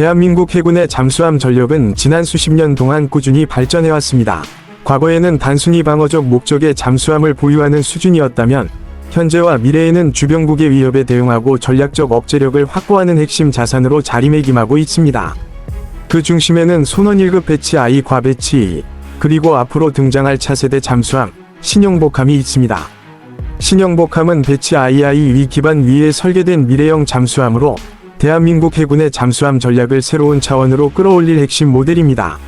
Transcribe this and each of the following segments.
대한민국 해군의 잠수함 전력은 지난 수십 년 동안 꾸준히 발전해왔습니다. 과거에는 단순히 방어적 목적의 잠수함을 보유하는 수준이었다면 현재와 미래에는 주변국의 위협에 대응하고 전략적 억제력을 확보하는 핵심 자산으로 자리매김하고 있습니다. 그 중심에는 손원 1급 배치 I 과 배치 2, 그리고 앞으로 등장할 차세대 잠수함 신형복함이 있습니다. 신형복함은 배치 II 위 기반 위에 설계된 미래형 잠수함으로 대한민국 해군의 잠수함 전략을 새로운 차원으로 끌어올릴 핵심 모델입니다.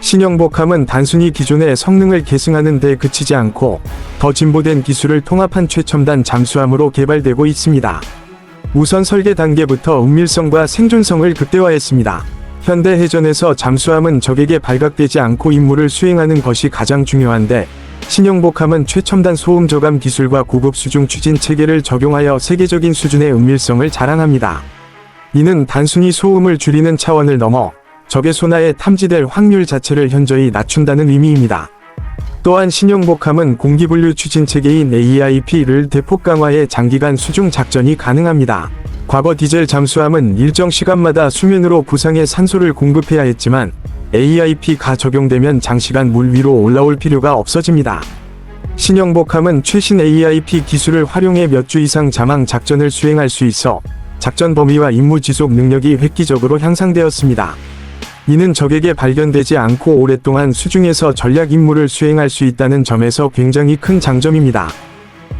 신형복함은 단순히 기존의 성능을 계승하는 데 그치지 않고 더 진보된 기술을 통합한 최첨단 잠수함으로 개발되고 있습니다. 우선 설계 단계부터 은밀성과 생존성을 극대화했습니다. 현대 해전에서 잠수함은 적에게 발각되지 않고 임무를 수행하는 것이 가장 중요한데 신형복함은 최첨단 소음 저감 기술과 고급 수중 추진 체계를 적용하여 세계적인 수준의 은밀성을 자랑합니다. 이는 단순히 소음을 줄이는 차원을 넘어 적의 소나에 탐지될 확률 자체를 현저히 낮춘다는 의미입니다. 또한 신형복함은 공기분류 추진 체계인 AIP를 대폭 강화해 장기간 수중 작전이 가능합니다. 과거 디젤 잠수함은 일정 시간마다 수면으로 부상의 산소를 공급해야 했지만 AIP가 적용되면 장시간 물 위로 올라올 필요가 없어집니다. 신형복함은 최신 AIP 기술을 활용해 몇 주 이상 자망 작전을 수행할 수 있어 작전 범위와 임무 지속 능력이 획기적으로 향상되었습니다. 이는 적에게 발견되지 않고 오랫동안 수중에서 전략 임무를 수행할 수 있다는 점에서 굉장히 큰 장점입니다.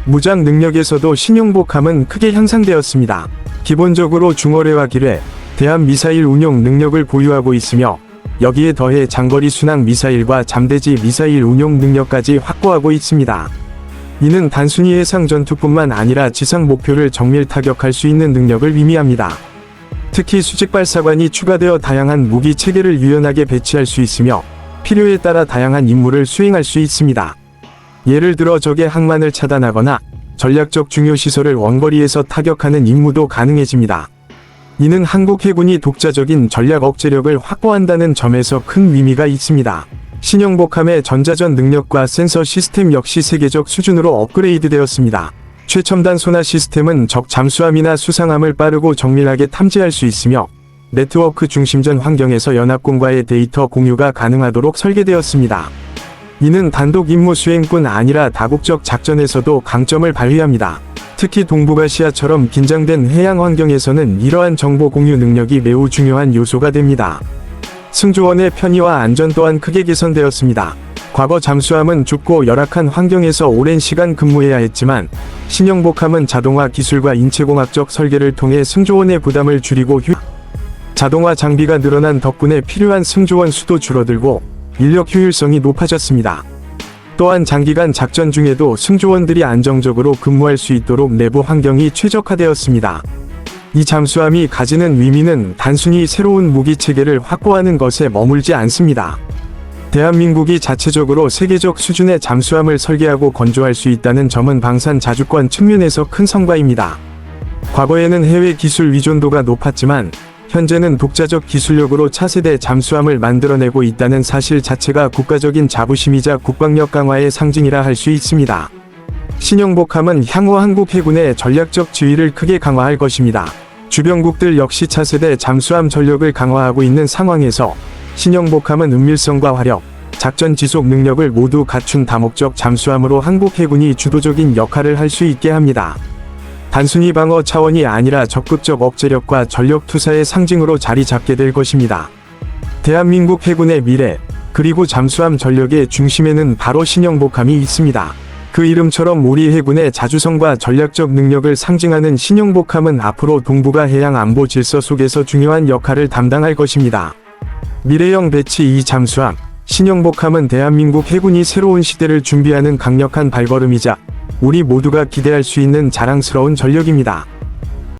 무장 능력에서도 신형복함은 크게 향상되었습니다. 기본적으로 중어뢰와 기뢰, 대한 미사일 운용 능력을 보유하고 있으며 여기에 더해 장거리 순항 미사일과 잠대지 미사일 운용 능력까지 확보하고 있습니다. 이는 단순히 해상 전투뿐만 아니라 지상 목표를 정밀 타격할 수 있는 능력을 의미합니다. 특히 수직 발사관이 추가되어 다양한 무기 체계를 유연하게 배치할 수 있으며 필요에 따라 다양한 임무를 수행할 수 있습니다. 예를 들어 적의 항만을 차단하거나 전략적 중요 시설을 원거리에서 타격하는 임무도 가능해집니다. 이는 한국 해군이 독자적인 전략 억제력을 확보한다는 점에서 큰 의미가 있습니다. 신형복함의 전자전 능력과 센서 시스템 역시 세계적 수준으로 업그레이드되었습니다. 최첨단 소나 시스템은 적 잠수함이나 수상함을 빠르고 정밀하게 탐지할 수 있으며 네트워크 중심전 환경에서 연합군과의 데이터 공유가 가능하도록 설계되었습니다. 이는 단독 임무 수행뿐 아니라 다국적 작전에서도 강점을 발휘합니다. 특히 동북아시아처럼 긴장된 해양 환경에서는 이러한 정보 공유 능력이 매우 중요한 요소가 됩니다. 승조원의 편의와 안전 또한 크게 개선되었습니다. 과거 잠수함은 좁고 열악한 환경에서 오랜 시간 근무해야 했지만 신형복함은 자동화 기술과 인체공학적 설계를 통해 승조원의 부담을 줄이고 휴... 자동화 장비가 늘어난 덕분에 필요한 승조원 수도 줄어들고 인력 효율성이 높아졌습니다. 또한 장기간 작전 중에도 승조원들이 안정적으로 근무할 수 있도록 내부 환경이 최적화되었습니다. 이 잠수함이 가지는 의미는 단순히 새로운 무기 체계를 확보하는 것에 머물지 않습니다. 대한민국이 자체적으로 세계적 수준의 잠수함을 설계하고 건조할 수 있다는 점은 방산 자주권 측면에서 큰 성과입니다. 과거에는 해외 기술 위존도가 높았지만 현재는 독자적 기술력으로 차세대 잠수함을 만들어내고 있다는 사실 자체가 국가적인 자부심이자 국방력 강화의 상징이라 할 수 있습니다. 신형복함은 향후 한국 해군의 전략적 지위를 크게 강화할 것입니다. 주변국들 역시 차세대 잠수함 전력을 강화하고 있는 상황에서 신형복함은 은밀성과 화력, 작전 지속 능력을 모두 갖춘 다목적 잠수함으로 한국 해군이 주도적인 역할을 할 수 있게 합니다. 단순히 방어 차원이 아니라 적극적 억제력과 전력 투사의 상징으로 자리 잡게 될 것입니다. 대한민국 해군의 미래, 그리고 잠수함 전력의 중심에는 바로 신형복함이 있습니다. 그 이름처럼 우리 해군의 자주성과 전략적 능력을 상징하는 신형복함은 앞으로 동북아 해양 안보 질서 속에서 중요한 역할을 담당할 것입니다. 미래형 배치 2 잠수함, 신형복함은 대한민국 해군이 새로운 시대를 준비하는 강력한 발걸음이자 우리 모두가 기대할 수 있는 자랑스러운 전력입니다.